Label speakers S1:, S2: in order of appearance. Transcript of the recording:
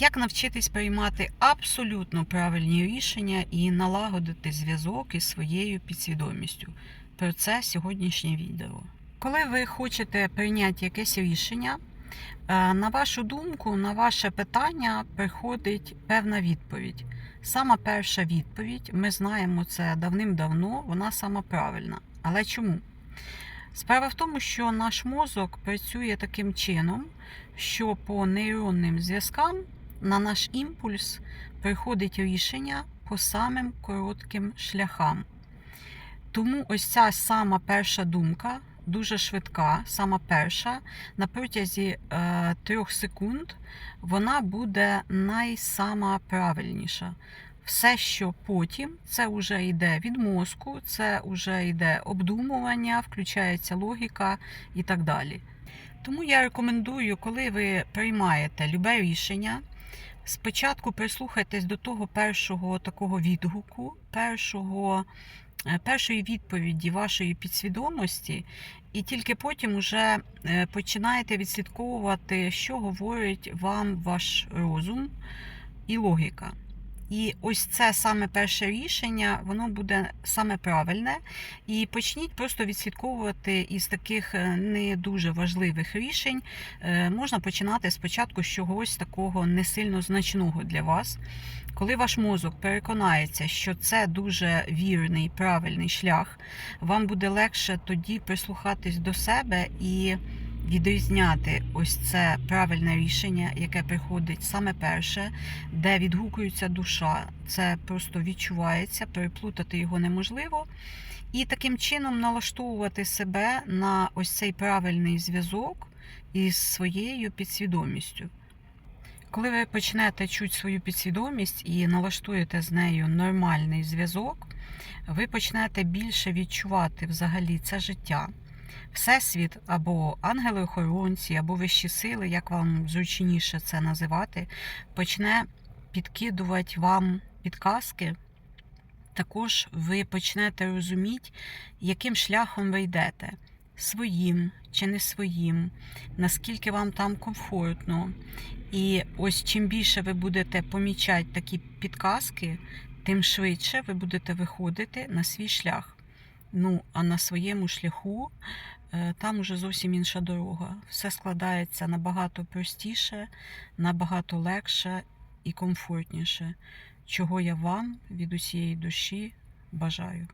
S1: Як навчитись приймати абсолютно правильні рішення і налагодити зв'язок із своєю підсвідомістю? Про це сьогоднішнє відео. Коли ви хочете прийняти якесь рішення, е, на вашу думку, на ваше питання приходить певна відповідь. Сама перша відповідь, ми знаємо це давним-давно, вона сама правильна. Але чому? Справа в тому, що наш мозок працює таким чином, що по нейронним зв'язкам на наш імпульс приходить рішення по самим коротким шляхам. Тому ось ця сама перша думка, дуже швидка, сама перша, на протязі е, трьох секунд вона буде найсама правильніша. Все, що потім, це вже йде від мозку, це вже йде обдумування, включається логіка і так далі. Тому я рекомендую, коли ви приймаєте любе рішення, спочатку прислухайтесь до того першого такого відгуку, першого, е, першої відповіді вашої підсвідомості, і тільки потім вже е, починаєте відслідковувати, що говорить вам ваш розум і логіка. І ось це саме перше рішення, воно буде саме правильне. І почніть просто відслідковувати із таких е, не дуже важливих рішень. Е, Можна починати спочатку з чогось такого не сильно значного для вас. Коли ваш мозок переконається, що це дуже вірний, правильний шлях, вам буде легше тоді прислухатись до себе і відрізняти ось це правильне рішення, яке приходить саме перше, де відгукується душа. Це просто відчувається, переплутати його неможливо. І таким чином налаштовувати себе на ось цей правильний зв'язок із своєю підсвідомістю. Коли ви почнете чути свою підсвідомість і налаштуєте з нею нормальний зв'язок, ви почнете більше відчувати взагалі це життя. Всесвіт або ангели-охоронці, або вищі сили, як вам зручніше це називати, почне підкидувати вам підказки. Також ви почнете розуміти, яким шляхом ви йдете. Своїм чи не своїм, наскільки вам там комфортно. І ось чим більше ви будете помічати такі підказки, тим швидше ви будете виходити на свій шлях. Ну, а на своєму шляху е, там уже зовсім інша дорога. Все складається набагато простіше, набагато легше і комфортніше, чого я вам від усієї душі бажаю.